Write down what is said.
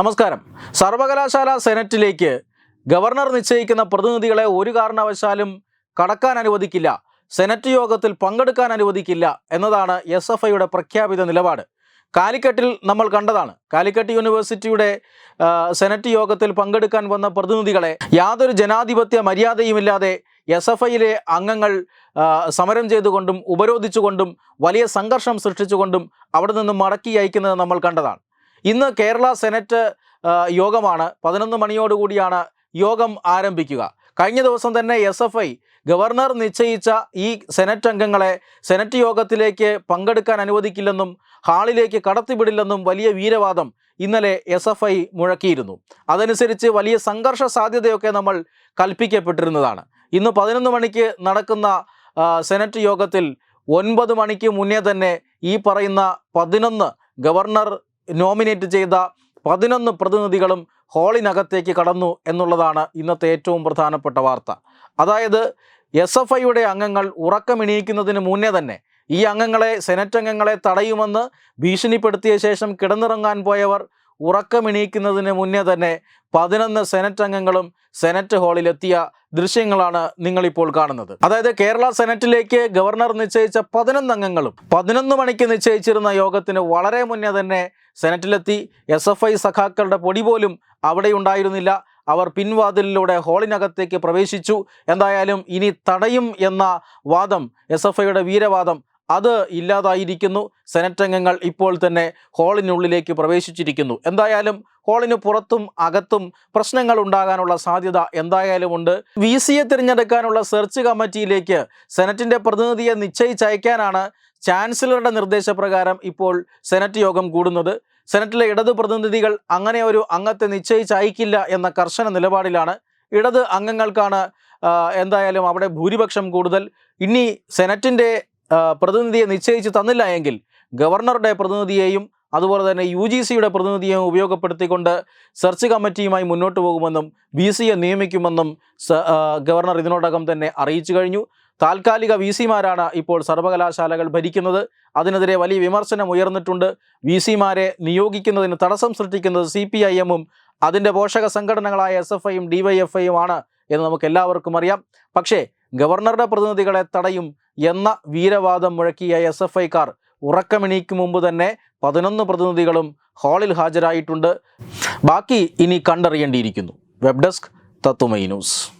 നമസ്കാരം. സർവകലാശാല സെനറ്റിലേക്ക് ഗവർണർ നിശ്ചയിക്കുന്ന പ്രതിനിധികളെ ഒരു കാരണവശാലും കടക്കാൻ അനുവദിക്കില്ല. സെനറ്റ് യോഗത്തിൽ പങ്കെടുക്കാൻ അനുവദിക്കില്ല എന്നതാണ് എസ് എഫ് ഐയുടെ പ്രഖ്യാപിത നിലപാട്. കാലിക്കറ്റിൽ നമ്മൾ കണ്ടതാണ്. കാലിക്കറ്റ് യൂണിവേഴ്സിറ്റിയുടെ സെനറ്റ് യോഗത്തിൽ പങ്കെടുക്കാൻ വന്ന പ്രതിനിധികളെ യാതൊരു ജനാധിപത്യ മര്യാദയുമില്ലാതെ എസ് എഫ് ഐയിലെ അംഗങ്ങൾ സമരം ചെയ്തുകൊണ്ടും ഉപരോധിച്ചുകൊണ്ടും വലിയ സംഘർഷം സൃഷ്ടിച്ചുകൊണ്ടും അവിടെ നിന്നും മടക്കി അയക്കുന്നത് നമ്മൾ കണ്ടതാണ്. ഇന്ന് കേരള സെനറ്റ് യോഗമാണ്. പതിനൊന്ന് മണിയോടുകൂടിയാണ് യോഗം ആരംഭിക്കുക. കഴിഞ്ഞ ദിവസം തന്നെ എസ് എഫ് ഐ ഗവർണർ നിശ്ചയിച്ച ഈ സെനറ്റ് അംഗങ്ങളെ സെനറ്റ് യോഗത്തിലേക്ക് പങ്കെടുക്കാൻ അനുവദിക്കില്ലെന്നും ഹാളിലേക്ക് കടത്തിവിടില്ലെന്നും വലിയ വീരവാദം ഇന്നലെ എസ് എഫ് ഐ മുഴക്കിയിരുന്നു. അതനുസരിച്ച് വലിയ സംഘർഷ സാധ്യതയൊക്കെ നമ്മൾ കൽപ്പിക്കപ്പെട്ടിരുന്നതാണ്. ഇന്ന് പതിനൊന്ന് മണിക്ക് നടക്കുന്ന സെനറ്റ് യോഗത്തിൽ ഒൻപത് മണിക്ക് മുന്നേ തന്നെ ഈ പറയുന്ന പതിനൊന്ന് ഗവർണർ നോമിനേറ്റ് ചെയ്ത പതിനൊന്ന് പ്രതിനിധികളും ഹാളിനകത്തേക്ക് കടന്നു എന്നുള്ളതാണ് ഇന്നത്തെ ഏറ്റവും പ്രധാനപ്പെട്ട വാർത്ത. അതായത് എസ് എഫ് ഐയുടെ അംഗങ്ങൾ ഉറക്കമിണിയിക്കുന്നതിന് മുന്നേ തന്നെ ഈ അംഗങ്ങളെ സെനറ്റ് അംഗങ്ങളെ തടയുമെന്ന് ഭീഷണിപ്പെടുത്തിയ ശേഷം കിടന്നിറങ്ങാൻ പോയവർ ഉറക്കമിണിയിക്കുന്നതിന് മുന്നേ തന്നെ പതിനൊന്ന് സെനറ്റ് അംഗങ്ങളും സെനറ്റ് ഹാളിലെത്തിയ ദൃശ്യങ്ങളാണ് നിങ്ങളിപ്പോൾ കാണുന്നത്. അതായത് കേരള സെനറ്റിലേക്ക് ഗവർണർ നിശ്ചയിച്ച പതിനൊന്ന് അംഗങ്ങളും പതിനൊന്ന് മണിക്ക് നിശ്ചയിച്ചിരുന്ന യോഗത്തിന് വളരെ മുന്നേ തന്നെ സെനറ്റിലെത്തി എസ് എഫ് ഐ സഖാക്കളുടെ പൊടി പോലും അവിടെ ഉണ്ടായിരുന്നില്ല. അവർ പിൻവാതിലിലൂടെ ഹാളിനകത്തേക്ക് പ്രവേശിച്ചു. എന്തായാലും ഇനി തടയും എന്ന വാദം എസ് എഫ് ഐയുടെ വീരവാദം അത് ഇല്ലാതായിരിക്കുന്നു. സെനറ്റ് അംഗങ്ങൾ ഇപ്പോൾ തന്നെ ഹാളിനുള്ളിലേക്ക് പ്രവേശിച്ചിരിക്കുന്നു. എന്തായാലും ഹാളിന് പുറത്തും അകത്തും പ്രശ്നങ്ങൾ ഉണ്ടാകാനുള്ള സാധ്യത എന്തായാലും ഉണ്ട് വി സിയെ തിരഞ്ഞെടുക്കാനുള്ള സെർച്ച് കമ്മിറ്റിയിലേക്ക് സെനറ്റിന്റെ പ്രതിനിധിയെ നിശ്ചയിച്ചയക്കാനാണ് ചാൻസലറുടെ നിർദ്ദേശപ്രകാരം ഇപ്പോൾ സെനറ്റ് യോഗം കൂടുന്നത്. സെനറ്റിലെ ഇടത് പ്രതിനിധികൾ അങ്ങനെ ഒരു അംഗത്തെ നിശ്ചയിച്ചയക്കില്ല എന്ന കർശന നിലപാടിലാണ്. ഇടത് അംഗങ്ങൾക്കാണ് എന്തായാലും അവിടെ ഭൂരിപക്ഷം കൂടുതൽ. ഇനി സെനറ്റിന്റെ പ്രതിനിധിയെ നിശ്ചയിച്ച് തന്നില്ല എങ്കിൽ ഗവർണറുടെ പ്രതിനിധിയെയും അതുപോലെ തന്നെ യു ജി സിയുടെ പ്രതിനിധിയെ ഉപയോഗപ്പെടുത്തിക്കൊണ്ട് സെർച്ച് കമ്മിറ്റിയുമായി മുന്നോട്ട് പോകുമെന്നും വി സിയെ നിയമിക്കുമെന്നും ഗവർണർ ഇതിനോടകം തന്നെ അറിയിച്ചു കഴിഞ്ഞു. താൽക്കാലിക വി സിമാരാണ് ഇപ്പോൾ സർവകലാശാലകൾ ഭരിക്കുന്നത്. അതിനെതിരെ വലിയ വിമർശനം ഉയർന്നിട്ടുണ്ട്. വി സിമാരെ നിയോഗിക്കുന്നതിന് തടസ്സം സൃഷ്ടിക്കുന്നത് സി പി ഐ എമ്മും അതിന്റെ പോഷക സംഘടനകളായ എസ് എഫ് ഐയും ഡി വൈ എഫ് ഐയും ആണ് എന്ന് നമുക്ക് എല്ലാവർക്കും അറിയാം. പക്ഷേ ഗവർണറുടെ പ്രതിനിധികളെ തടയും എന്ന വീരവാദം മുഴക്കിയ എസ് എഫ് ഐക്കാർ ഉറക്കമെണീക്കും മുമ്പ് തന്നെ പതിനൊന്ന് പ്രതിനിധികളും ഹാളിൽ ഹാജരായിട്ടുണ്ട്. ബാക്കി ഇനി കണ്ടറിയേണ്ടിയിരിക്കുന്നു. Web desk Tatwamayi news.